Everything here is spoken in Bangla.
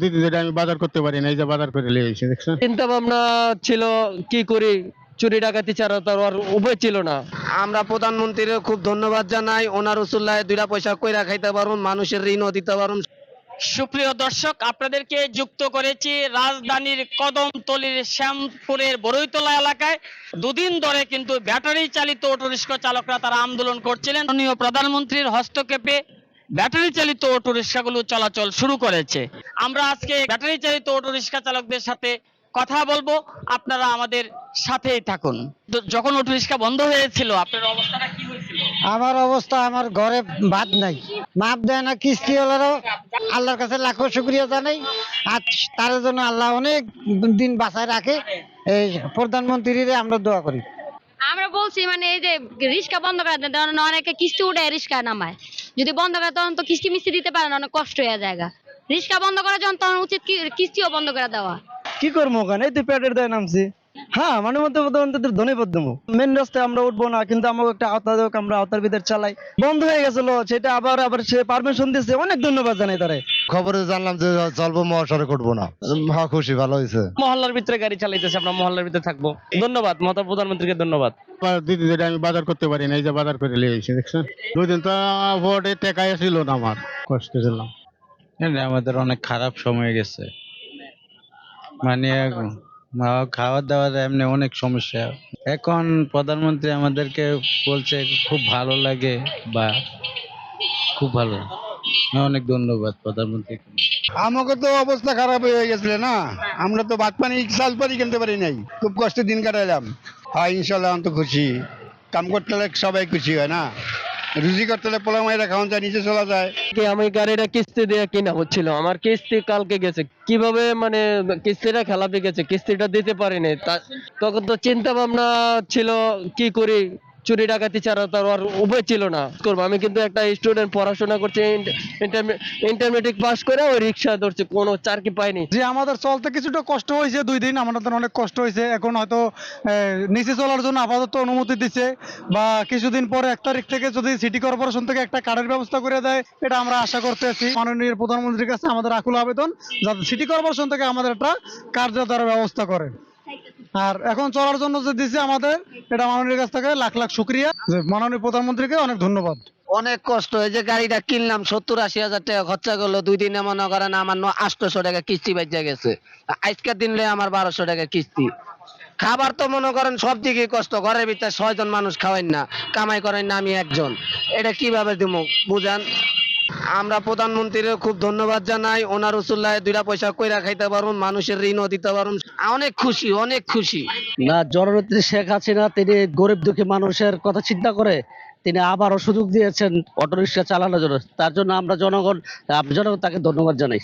দিদি যেটা আমি বাজার করতে পারি না এই যে বাজার করে নিয়ে এসেছি দেখছেন চিন্তা ভাবনা ছিল কি করি? চুরি ডাকাতি ছাড়া তার আর উপায় ছিল না। আমরা প্রধানমন্ত্রীর খুব ধন্যবাদ জানাই। ওনার উসুল্লায় দুইটা পয়সা কইরা খাইতে পারুন মানুষের ঋণও দিতে পারুন। সুপ্রিয় দর্শক আপনাদেরকে যুক্ত করেছি রাজধানীর কদমতলির শ্যামপুরের বরৈতলা এলাকায়। দুদিন ধরে কিন্তু ব্যাটারি চালিত অটোরিক্সা চালকরা তারা আন্দোলন করছিলেন। প্রধানমন্ত্রীর হস্তক্ষেপে ব্যাটারি চালিত অটোরিক্সাগুলো চলাচল শুরু করেছে। আমরা আজকে ব্যাটারি চালিত অটোরিক্সা চালকদের সাথে কথা বলব। আপনারা আমাদের সাথেই থাকুন। যখন অটোরিক্সা বন্ধ হয়েছিল আপনার অবস্থাটা কি হয়েছিল? আমার অবস্থা আমার ঘরে ভাত নাই। মাপ দেয় না কিস্তি হলেও আল্লাহর কাছে লাখো শুক্রিয়া জানাই। আর তার জন্য আল্লাহ অনেক দিন বাঁচায় রাখে। এই প্রধানমন্ত্রীরে আমরা দোয়া করি। আমরা বলছি মানে এই যে রিক্সা বন্ধ করে দেন অনেকে কিস্তি উঠে রিক্সা নামায়। যদি বন্ধ করে তখন তো কিস্তি মিস্তি দিতে পারে না অনেক কষ্ট হয়ে যায় রিক্সা বন্ধ করা যখন তখন উচিত কি- কিস্তিও বন্ধ করে দেওয়া। কি করব ওখানে? এই তো পেটের দায় নামছি। হ্যাঁ মানে মধ্যে মধ্যে ধনীপদ দেবো। মেন রাস্তায় আমরা উঠবো না কিন্তু আমাকে একটা আওতা দেবো আমরা আওতার ভিতর চালাই। বন্ধ হয়ে গেছিল সেটা আবার আবার সে পারমিশন দিয়েছে অনেক ধন্যবাদ জানাই তারে। খবরে জানলাম যে চলবো মহাসড়ক উঠবো না। হ্যাঁ খুশি ভালো হয়েছে মহল্লার ভিতরে গাড়ি চালাইতেছে আমরা মহল্লার ভিতরে থাকব। ধন্যবাদ মমতা প্রধানমন্ত্রীকে ধন্যবাদ। দিদি যেটা আমি বাজার করতে পারি না এই যে বাজার করে নিয়ে এসেছি দেখছেন? দুই দিন তো ভোটে টেকাই ছিল না আমার। কষ্ট ছিলাম আমাদের অনেক খারাপ সময় গেছে। মানে মা- খাওয়া দাওয়ার এমনি অনেক সমস্যা। এখন প্রধানমন্ত্রী আমাদেরকে বলছে খুব ভালো লাগে বা খুব ভালো অনেক ধন্যবাদ প্রধানমন্ত্রী আমাকে তো অবস্থা খারাপ হয়ে গেছিল না? আমরা তো ভাত পানি চাল পানি কিনতে পারি নাই। খুব কষ্টে দিন কাটাইলাম। হ্যাঁ ইনশাল্লাহ আমি তো খুশি। কাম করতে হলে সবাই খুশি হয় না? রুজি করতে পোলা মাইরা খাওয়ান যায়, নিচে চলা যায়। কি আমি গাড়িটা কিস্তি দিয়ে কিনা হচ্ছিল? আমার কিস্তি কালকে গেছে। কীভাবে মানে কিস্তিটা খেলাতে গেছে? কিস্তিটা দিতে পারিনি। তখন তো চিন্তা ভাবনা ছিল, কি করি? চুরি ডাকাতি ছাড়া তার আর উপায় ছিল না। করব। আমি কিন্তু একটা স্টুডেন্ট পড়াশোনা করছি ইন্টারমিডিয়েট পাস করে ওই রিক্সা ধরছি, কোনো চাকরি পাইনি। যে আমাদের চলতে কিছুটা কষ্ট হয়েছে দুই দিন, আমাদের অনেক কষ্ট হয়েছে। এখন হয়তো নিচে চলার জন্য আপাতত অনুমতি দিচ্ছে বা কিছুদিন পরে এক তারিখ থেকে যদি সিটি কর্পোরেশন থেকে একটা কার্ডের ব্যবস্থা করে দেয়, এটা আমরা আশা করতেছি। মাননীয় প্রধানমন্ত্রীর কাছে আমাদের আকুল আবেদন, যাতে সিটি কর্পোরেশন থেকে আমাদের একটা কার্য দেওয়ার ব্যবস্থা করে। আর এখন চলার জন্য যে দিচ্ছে আমাদের, এটা মাননীয় কাছ থেকে লাখ লাখ শুক্রিয়া। মাননীয় প্রধানমন্ত্রীকে অনেক ধন্যবাদ। অনেক কষ্ট, এই যে গাড়িটা কিনলাম, সত্তর আশি হাজার টাকা খরচা করল, দুই দিনে মনে করেন, আমার আটশোশো টাকা কিস্তি বাজ্যা গেছে। আজকের দিন আমার বারোশো টাকা কিস্তি। খাবার তো মনে করেন সব দিকে কষ্ট, ঘরের ভিতরে ছয়জন মানুষ খাওয়াই না, কামাই করেন না আমি একজন। এটা কীভাবে দিব, বুঝান? আমরা প্রধানমন্ত্রীর খুব ধন্যবাদ জানাই। ওনার উসুল্লায় দুইটা পয়সা কইরা খাইতে পারুন, মানুষের ঋণও দিতে পারুন। অনেক খুশি অনেক খুশি। না, জননেত্রী শেখ হাসিনা, তিনি গরিব দুঃখী মানুষের কথা চিন্তা করে তিনি আবারও সুযোগ দিয়েছেন অটোরিক্সা চালানোর জন্য। তার জন্য আমরা জনগণ জনগণ তাকে ধন্যবাদ জানাই।